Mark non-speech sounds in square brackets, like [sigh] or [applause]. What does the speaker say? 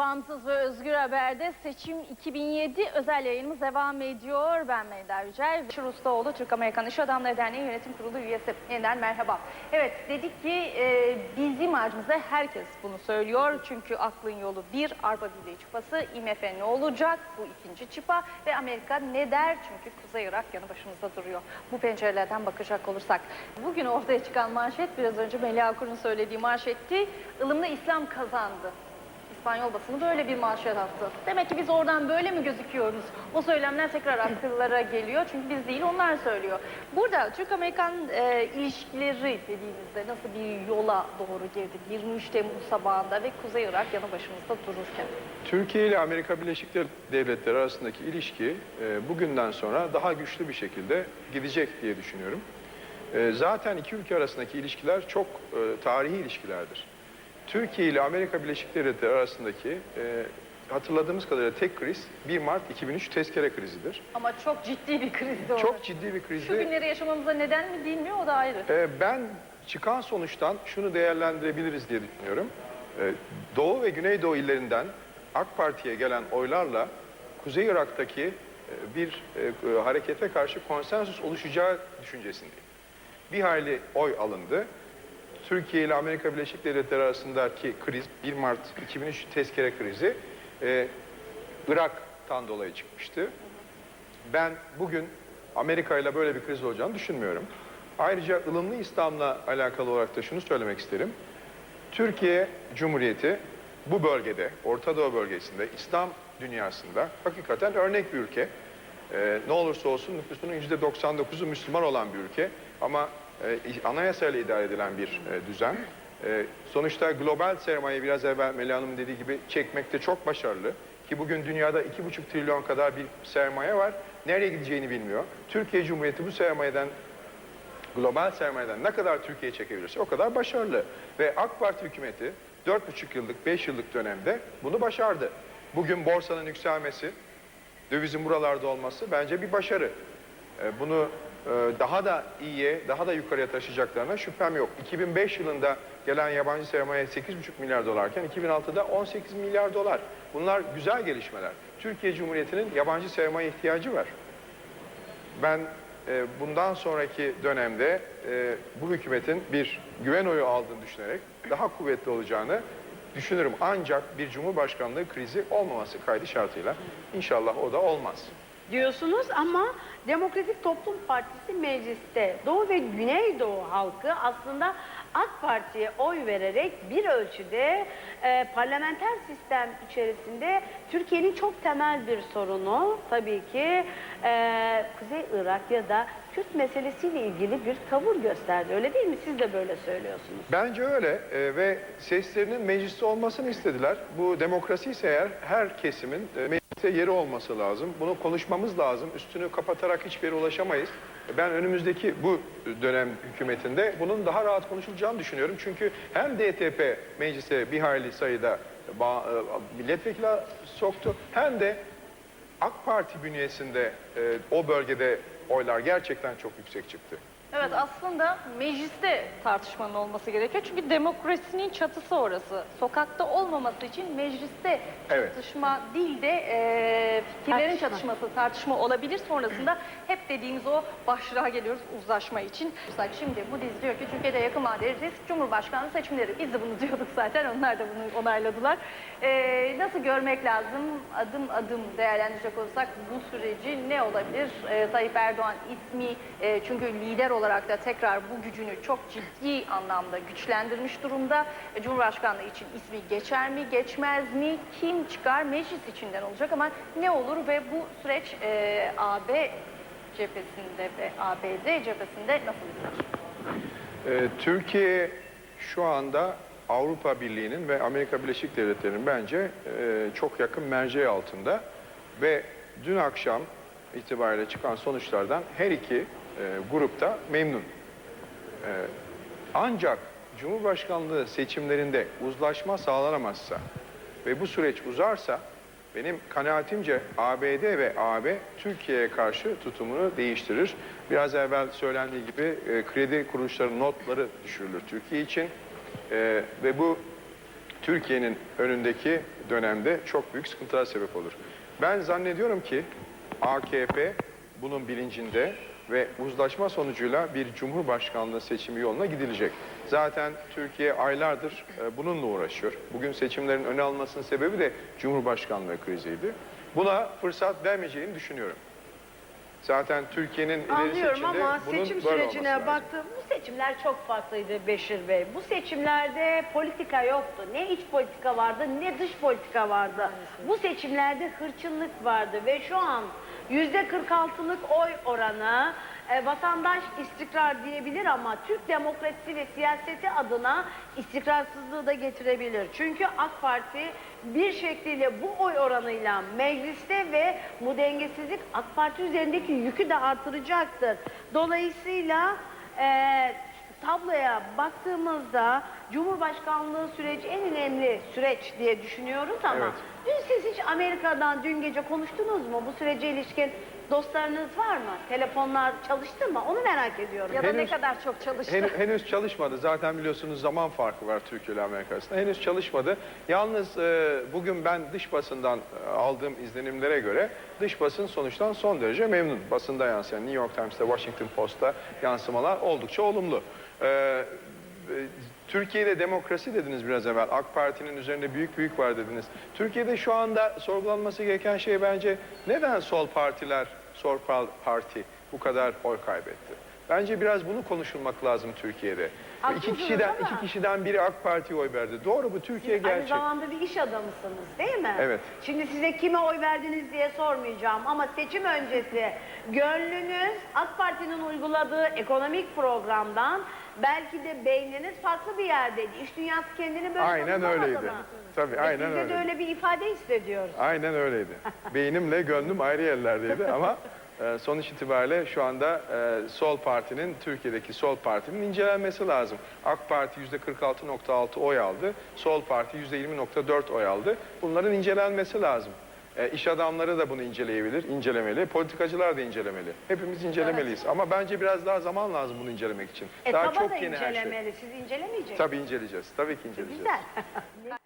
Bağımsız ve Özgür Haber'de seçim 2007 özel yayınımız devam ediyor. Ben Meyda Yücel. Şur Ustaoğlu, Türk-Amerikan İş Adamları Derneği Yönetim Kurulu üyesi. Yeniden merhaba. Evet dedik ki e, bizim ağacımızda herkes bunu söylüyor. Çünkü aklın yolu bir, Avrupa Birliği çıpası, IMF ne olacak? Bu ikinci çıpa ve Amerika ne der? Çünkü Kuzey Irak yanı başımızda duruyor. Bu pencerelerden bakacak olursak. Bugün ortaya çıkan manşet biraz önce Melih Akur'un söylediği manşetti. Ilımlı İslam kazandı. İspanyol basını böyle bir manşet attı. Demek ki biz oradan böyle mi gözüküyoruz? O söylemler tekrar akıllara geliyor. Çünkü biz değil onlar söylüyor. Burada Türk-Amerikan e, ilişkileri dediğimizde nasıl bir yola doğru girdik? 23 Temmuz sabahında ve Kuzey Irak yanı başımızda dururken. Türkiye ile Amerika Birleşik Devletleri arasındaki ilişki e, bugünden sonra daha güçlü bir şekilde gidecek diye düşünüyorum. E, zaten iki ülke arasındaki ilişkiler çok e, tarihi ilişkilerdir. Türkiye ile Amerika Birleşik Devletleri arasındaki e, hatırladığımız kadarıyla tek kriz 1 Mart 2003 tezkere krizidir. Ama çok ciddi bir krizdi o. Çok ciddi bir Şu krizdi. günleri yaşamamıza neden mi değil mi o da ayrı. E, ben çıkan sonuçtan şunu değerlendirebiliriz diye düşünüyorum. E, Doğu ve Güneydoğu illerinden AK Parti'ye gelen oylarla Kuzey Irak'taki e, bir e, harekete karşı konsensus oluşacağı düşüncesindeyim. Bir hayli oy alındı. Türkiye ile Amerika Birleşik Devletleri arasındaki kriz 1 Mart 2003 tezkere krizi e, Irak'tan dolayı çıkmıştı. Ben bugün Amerika ile böyle bir kriz olacağını düşünmüyorum. Ayrıca ılımlı İslam'la alakalı olarak da şunu söylemek isterim. Türkiye Cumhuriyeti bu bölgede, Orta Doğu bölgesinde, İslam dünyasında hakikaten örnek bir ülke. Ee, ne olursa olsun nüfusunun %99'u Müslüman olan bir ülke ama e, anayasayla idare edilen bir e, düzen. E, sonuçta global sermaye biraz evvel Melih Hanım'ın dediği gibi çekmekte çok başarılı. Ki bugün dünyada 2,5 trilyon kadar bir sermaye var. Nereye gideceğini bilmiyor. Türkiye Cumhuriyeti bu sermayeden global sermayeden ne kadar Türkiye çekebilirse o kadar başarılı. Ve AK Parti hükümeti 4,5 yıllık, 5 yıllık dönemde bunu başardı. Bugün borsanın yükselmesi, dövizin buralarda olması bence bir başarı. E, Bunu daha da iyiye, daha da yukarıya taşıyacaklarına şüphem yok. 2005 yılında gelen yabancı sermaye 8,5 milyar dolarken 2006'da 18 milyar dolar. Bunlar güzel gelişmeler. Türkiye Cumhuriyeti'nin yabancı sermaye ihtiyacı var. Ben e, bundan sonraki dönemde e, bu hükümetin bir güven oyu aldığını düşünerek daha kuvvetli olacağını düşünürüm. Ancak bir cumhurbaşkanlığı krizi olmaması kaydı şartıyla inşallah o da olmaz. Diyorsunuz ama Demokratik Toplum Partisi mecliste Doğu ve Güneydoğu halkı aslında AK Parti'ye oy vererek bir ölçüde e, parlamenter sistem içerisinde Türkiye'nin çok temel bir sorunu. Tabii ki e, Kuzey Irak ya da Kürt meselesiyle ilgili bir tavır gösterdi. Öyle değil mi? Siz de böyle söylüyorsunuz. Bence öyle e, ve seslerinin mecliste olmasını istediler. Bu demokrasi ise eğer her kesimin e, mecliste yeri olması lazım. Bunu konuşmamız lazım. Üstünü kapatarak hiçbir ulaşamayız. Ben önümüzdeki bu dönem hükümetinde bunun daha rahat konuşulacağını düşünüyorum. Çünkü hem DTP meclise bir hayli sayıda e, milletvekili soktu hem de AK Parti bünyesinde e, o bölgede oylar gerçekten çok yüksek çıktı. Evet aslında mecliste tartışmanın olması gerekiyor. Çünkü demokrasinin çatısı orası. Sokakta olmaması için mecliste Evet. tartışma değil de e, fikirlerin Tartışma. çatışması, tartışma olabilir. Sonrasında [clears throat] hep dediğimiz o başlığa geliyoruz uzlaşma için. Şimdi Moody's diyor ki Türkiye'de yakın vadeli risk Cumhurbaşkanlığı seçimleri. Biz de bunu [laughs] diyorduk zaten. Onlar da bunu onayladılar. E, nasıl görmek lazım? Adım adım değerlendirecek olursak bu süreci ne olabilir? E, Tayyip Erdoğan ismi e, çünkü lider olarak da tekrar bu gücünü çok ciddi anlamda güçlendirmiş durumda. E, Cumhurbaşkanlığı için ismi geçer mi, geçmez mi? Kim çıkar? Meclis içinden olacak ama ne olur ve bu süreç e, AB cephesinde ve ABD cephesinde nasıl gider? Ee, Türkiye şu anda Avrupa Birliği'nin ve Amerika Birleşik Devletleri'nin bence e, çok yakın merceği altında ve dün akşam itibariyle çıkan sonuçlardan her iki e, grupta memnun. E, ancak Cumhurbaşkanlığı seçimlerinde uzlaşma sağlanamazsa ve bu süreç uzarsa benim kanaatimce ABD ve AB Türkiye'ye karşı tutumunu değiştirir. Biraz evvel söylendiği gibi e, kredi kuruluşlarının notları düşürülür Türkiye için. E, ve bu Türkiye'nin önündeki dönemde çok büyük sıkıntılara sebep olur. Ben zannediyorum ki AKP bunun bilincinde ve uzlaşma sonucuyla bir cumhurbaşkanlığı seçimi yoluna gidilecek. Zaten Türkiye aylardır e, bununla uğraşıyor. Bugün seçimlerin öne almasının sebebi de cumhurbaşkanlığı kriziydi. Buna fırsat vermeyeceğini düşünüyorum. Zaten Türkiye'nin ilerisi Anlıyorum içinde ama bunun seçim böyle sürecine baktım. Bu seçimler çok farklıydı Beşir Bey. Bu seçimlerde politika yoktu. Ne iç politika vardı ne dış politika vardı. Bu seçimlerde hırçınlık vardı ve şu an yüzde 46'lık oy oranı e, vatandaş istikrar diyebilir ama Türk demokrasisi ve siyaseti adına istikrarsızlığı da getirebilir. Çünkü AK Parti bir şekliyle bu oy oranıyla mecliste ve bu dengesizlik AK Parti üzerindeki yükü de artıracaktır. Dolayısıyla e, tabloya baktığımızda Cumhurbaşkanlığı süreci en önemli süreç diye düşünüyoruz ama Evet. Dün siz hiç Amerika'dan dün gece konuştunuz mu? Bu sürece ilişkin dostlarınız var mı? Telefonlar çalıştı mı? Onu merak ediyorum. Ya da ne Henüz- kadar çok çalıştı. Hen- henüz çalışmadı. Zaten biliyorsunuz zaman farkı var Türkiye ile Amerika arasında. Henüz çalışmadı. Yalnız e, bugün ben dış basından e, aldığım izlenimlere göre dış basın sonuçtan son derece memnun. Basında yansıyan New York Times'ta, Washington Post'ta yansımalar oldukça olumlu. E, e, Türkiye'de demokrasi dediniz biraz evvel. AK Parti'nin üzerinde büyük büyük var dediniz. Türkiye'de şu anda sorgulanması gereken şey bence neden sol partiler, sol par- parti bu kadar oy kaybetti? Bence biraz bunu konuşulmak lazım Türkiye'de. Haklısınız iki kişiden ama- iki kişiden biri AK Parti'ye oy verdi. Doğru bu Türkiye aynı gerçek. zamanda bir iş adamısınız değil mi? Evet. Şimdi size kime oy verdiniz diye sormayacağım ama seçim öncesi gönlünüz AK Parti'nin uyguladığı ekonomik programdan belki de beyniniz farklı bir yerdeydi. İş dünyası kendini böyle Aynen tanımlamadı öyleydi. mı? Tabii Ve aynen sizde de öyleydi. öyle bir ifade hissediyoruz. Aynen öyleydi. [laughs] Beynimle gönlüm ayrı yerlerdeydi ama sonuç itibariyle şu anda e, sol partinin, Türkiye'deki sol partinin incelenmesi lazım. AK Parti %46.6 oy aldı, sol parti %20.4 oy aldı. Bunların incelenmesi lazım. E, iş adamları da bunu inceleyebilir, incelemeli. Politikacılar da incelemeli. Hepimiz incelemeliyiz. Ama bence biraz daha zaman lazım bunu incelemek için. E daha çok da yeni her şey. incelemeli. Siz incelemeyeceksiniz. Tabii inceleyeceğiz. Tabii ki inceleyeceğiz. Güzel. [laughs]